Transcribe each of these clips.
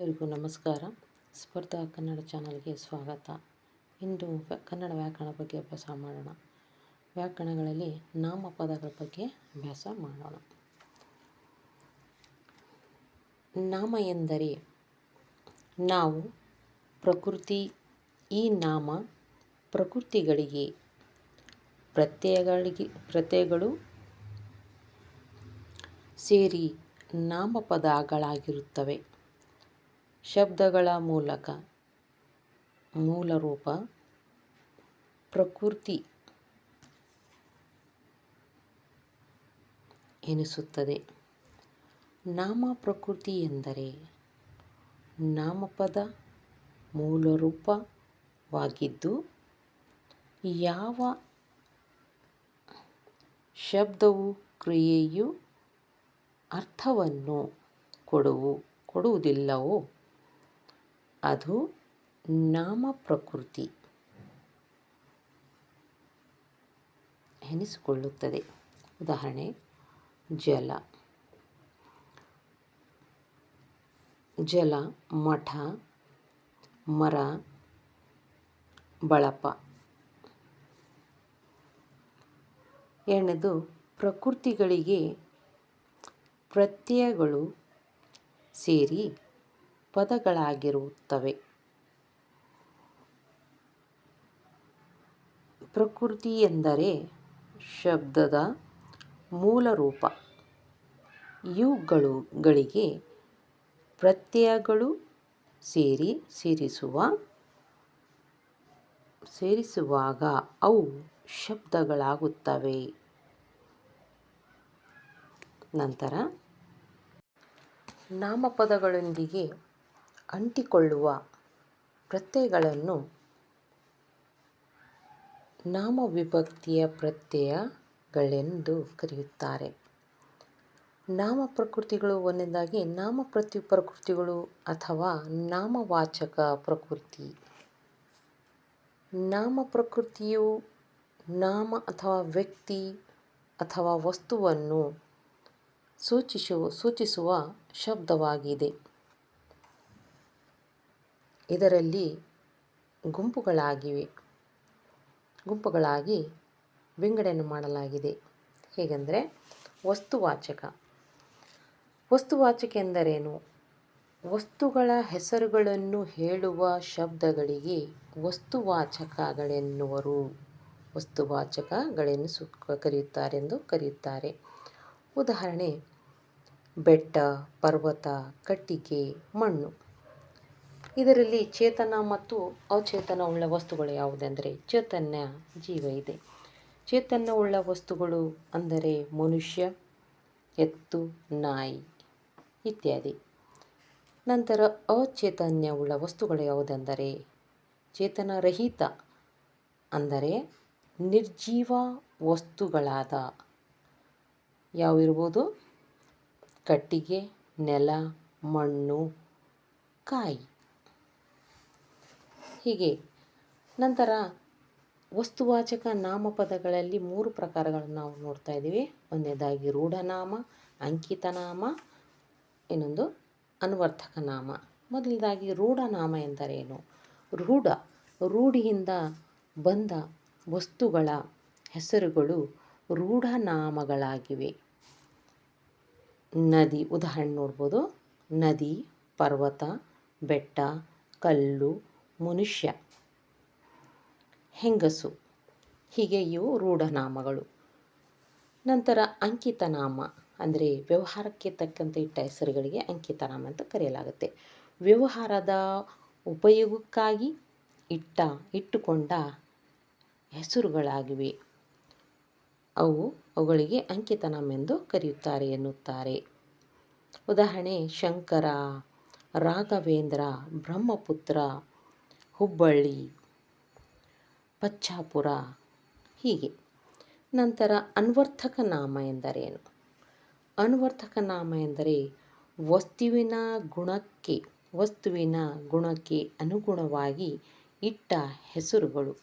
ಎಲ್ಲರಿಗೂ ನಮಸ್ಕಾರ. ಸ್ಪರ್ಧಾ ಕನ್ನಡ ಚಾನಲ್ಗೆ ಸ್ವಾಗತ. ಇಂದು ಕನ್ನಡ ವ್ಯಾಕರಣ ಬಗ್ಗೆ ಅಭ್ಯಾಸ ಮಾಡೋಣ. ವ್ಯಾಕರಣಗಳಲ್ಲಿ ನಾಮಪದಗಳ ಬಗ್ಗೆ ಅಭ್ಯಾಸ ಮಾಡೋಣ. ನಾಮ ಎಂದರೆ ನಾವು ಪ್ರಕೃತಿ, ಈ ನಾಮ ಪ್ರಕೃತಿಗಳಿಗೆ, ಪ್ರತ್ಯಯಗಳಿಗೆ, ಪ್ರತ್ಯಯಗಳು ಸೇರಿ ನಾಮಪದಗಳಾಗಿರುತ್ತವೆ. ಶಬ್ದಗಳ ಮೂಲಕ ಮೂಲ ರೂಪ ಪ್ರಕೃತಿ ಎನಿಸುತ್ತದೆ. ನಾಮ ಪ್ರಕೃತಿ ಎಂದರೆ ನಾಮಪದ ಮೂಲರೂಪವಾಗಿದ್ದು, ಯಾವ ಶಬ್ದವು ಕ್ರಿಯೆಯು ಅರ್ಥವನ್ನು ಕೊಡುವು, ಕೊಡುವುದಿಲ್ಲವೋ. ಅದು ನಾಮ ಪ್ರಕೃತಿ ಎನಿಸಿಕೊಳ್ಳುತ್ತದೆ. ಉದಾಹರಣೆ ಜಲ. ಜಲ ಮಠ ಮರ ಬಳಪ. ಎರಡನೇದು ಪ್ರಕೃತಿಗಳಿಗೆ ಪ್ರತ್ಯಯಗಳು ಸೇರಿ ಪದಗಳಾಗಿರುತ್ತವೆ. ಪ್ರಕೃತಿ ಎಂದರೆ ಶಬ್ದದ ಮೂಲರೂಪ ಇವುಗಳುಗಳಿಗೆ ಪ್ರತ್ಯಯಗಳು ಸೇರಿ ಸೇರಿಸುವ ಸೇರಿಸುವಾಗ ಅವು ಶಬ್ದಗಳಾಗುತ್ತವೆ. ನಂತರ ನಾಮಪದಗಳೊಂದಿಗೆ ಅಂಟಿಕೊಳ್ಳುವ ಪ್ರತ್ಯಯಗಳನ್ನು ನಾಮವಿಭಕ್ತಿಯ ಪ್ರತ್ಯಯಗಳೆಂದು ಕರೆಯುತ್ತಾರೆ. ನಾಮ ಪ್ರಕೃತಿಗಳು ಒಂದನೇದಾಗಿ ನಾಮ ಪ್ರತಿ ಪ್ರಕೃತಿಗಳು ಅಥವಾ ನಾಮವಾಚಕ ಪ್ರಕೃತಿ. ನಾಮ ಪ್ರಕೃತಿಯು ನಾಮ ಅಥವಾ ವ್ಯಕ್ತಿ ಅಥವಾ ವಸ್ತುವನ್ನು ಸೂಚಿಸುವ ಸೂಚಿಸುವ ಶಬ್ದವಾಗಿದೆ. ಇದರಲ್ಲಿ ಗುಂಪುಗಳಾಗಿವೆ. ಗುಂಪುಗಳಾಗಿ ವಿಂಗಡಣೆ ಮಾಡಲಾಗಿದೆ. ಹೇಗೆಂದರೆ, ವಸ್ತುವಾಚಕ. ವಸ್ತುವಾಚಕ ಎಂದರೇನು? ವಸ್ತುಗಳ ಹೆಸರುಗಳನ್ನು ಹೇಳುವ ಶಬ್ದಗಳಿಗೆ ವಸ್ತುವಾಚಕಗಳೆನ್ನುವರು. ವಸ್ತುವಾಚಕಗಳೆನ್ನು ಸು ಕರೆಯುತ್ತಾರೆಂದು ಕರೆಯುತ್ತಾರೆ. ಉದಾಹರಣೆ, ಬೆಟ್ಟ, ಪರ್ವತ, ಕಟ್ಟಿಗೆ, ಮಣ್ಣು. ಇದರಲ್ಲಿ ಚೇತನ ಮತ್ತು ಅಚೇತನವುಳ್ಳ ವಸ್ತುಗಳು ಯಾವುದೆಂದರೆ ಚೈತನ್ಯ ಜೀವ ಇದೆ. ಚೈತನ್ಯವುಳ್ಳ ವಸ್ತುಗಳು ಅಂದರೆ ಮನುಷ್ಯ, ಎತ್ತು, ನಾಯಿ ಇತ್ಯಾದಿ. ನಂತರ ಅಚೇತನ್ಯವುಳ್ಳ ವಸ್ತುಗಳು ಯಾವುದೆಂದರೆ ಚೇತನರಹಿತ ಅಂದರೆ ನಿರ್ಜೀವ ವಸ್ತುಗಳಾದ ಯಾವಿರ್ಬೋದು? ಕಟ್ಟಿಗೆ, ನೆಲ, ಮಣ್ಣು, ಕಾಯಿ. ಹೀಗೆ. ನಂತರ ವಸ್ತುವಾಚಕ ನಾಮಪದಗಳಲ್ಲಿ ಮೂರು ಪ್ರಕಾರಗಳನ್ನು ನಾವು ನೋಡ್ತಾ ಇದ್ದೀವಿ. ಒಂದನೇದಾಗಿ ರೂಢನಾಮ, ಅಂಕಿತನಾಮ, ಇನ್ನೊಂದು ಅನ್ವರ್ಥಕ ನಾಮ ಮೊದಲನೇದಾಗಿ ರೂಢನಾಮ ಎಂದರೇನು? ರೂಢ, ರೂಢಿಯಿಂದ ಬಂದ ವಸ್ತುಗಳ ಹೆಸರುಗಳು ರೂಢನಾಮಗಳಾಗಿವೆ. ನದಿ, ಉದಾಹರಣೆ ನೋಡ್ಬೋದು. ನದಿ, ಪರ್ವತ, ಬೆಟ್ಟ, ಕಲ್ಲು ಮನುಷ್ಯ, ಹೆಂಗಸು ಹೀಗೆ ಇವು ರೂಢನಾಮಗಳು. ನಂತರ ಅಂಕಿತನಾಮ ಅಂದರೆ ವ್ಯವಹಾರಕ್ಕೆ ತಕ್ಕಂತೆ ಇಟ್ಟ ಹೆಸರುಗಳಿಗೆ ಅಂಕಿತನಾಮ ಅಂತ ಕರೆಯಲಾಗುತ್ತೆ. ವ್ಯವಹಾರದ ಉಪಯೋಗಕ್ಕಾಗಿ ಇಟ್ಟ, ಇಟ್ಟುಕೊಂಡ ಹೆಸರುಗಳಾಗಿವೆ. ಅವು ಅವುಗಳಿಗೆ ಅಂಕಿತನಾಮ ಎಂದು ಕರೆಯುತ್ತಾರೆ ಎನ್ನುತ್ತಾರೆ. ಉದಾಹರಣೆ, ಶಂಕರ, ರಾಘವೇಂದ್ರ, ಬ್ರಹ್ಮಪುತ್ರ ಹುಬ್ಬಳ್ಳಿ, ಪಚ್ಚಾಪುರ, ಹೀಗೆ. ನಂತರ ಅನ್ವರ್ಥಕ ನಾಮ ಎಂದರೇನು? ಅನ್ವರ್ಥಕ ನಾಮ ಎಂದರೆ ವಸ್ತುವಿನ ಗುಣಕ್ಕೆ ವಸ್ತುವಿನ ಗುಣಕ್ಕೆ ಅನುಗುಣವಾಗಿ ಇಟ್ಟ ಹೆಸರುಗಳು.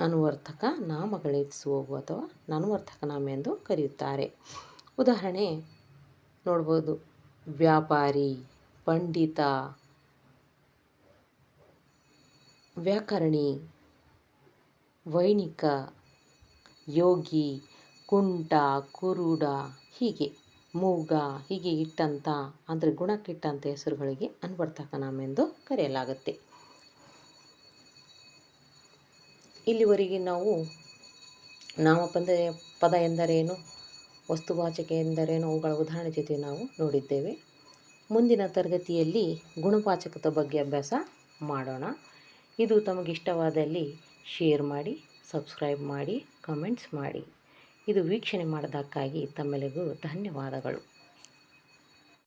ಅನುವರ್ಥಕ ನಾಮಗಳಿಸುವವು ಅಥವಾ ಅನುವರ್ಥಕ ನಾಮ ಎಂದು ಕರೆಯುತ್ತಾರೆ. ಉದಾಹರಣೆ, ನೋಡ್ಬೋದು, ವ್ಯಾಪಾರಿ, ಪಂಡಿತ ವ್ಯಾಕರಣಿ, ವೈಣಿಕ, ಯೋಗಿ, ಕುಂಟ, ಕುರುಡ ಹೀಗೆ, ಮೂಗ ಹೀಗೆ ಇಟ್ಟಂಥ ಅಂದರೆ ಗುಣಕ್ಕಿಟ್ಟಂಥ ಹೆಸರುಗಳಿಗೆ ಅನ್ವರ್ತಕ ನಾಮ ಎಂದು ಕರೆಯಲಾಗುತ್ತೆ. ಇಲ್ಲಿವರೆಗೆ ನಾವು ನಾಮಪದ ಪದ ಎಂದರೇನು, ವಸ್ತುವಾಚಕ ಎಂದರೇನು, ಅವುಗಳ ಉದಾಹರಣೆ ಜೊತೆ ನಾವು ನೋಡಿದ್ದೇವೆ. ಮುಂದಿನ ತರಗತಿಯಲ್ಲಿ ಗುಣವಾಚಕದ ಬಗ್ಗೆ ಅಭ್ಯಾಸ ಮಾಡೋಣ. ಇದು ತಮಗಿಷ್ಟವಾದಲ್ಲಿ ಶೇರ್ ಮಾಡಿ ಸಬ್ಸ್ಕ್ರೈಬ್ ಮಾಡಿ ಕಮೆಂಟ್ಸ್ ಮಾಡಿ. ಇದು ವೀಕ್ಷಣೆ ಮಾಡೋದಕ್ಕಾಗಿ ತಮ್ಮೆಲ್ಲರಿಗೂ ಧನ್ಯವಾದಗಳು.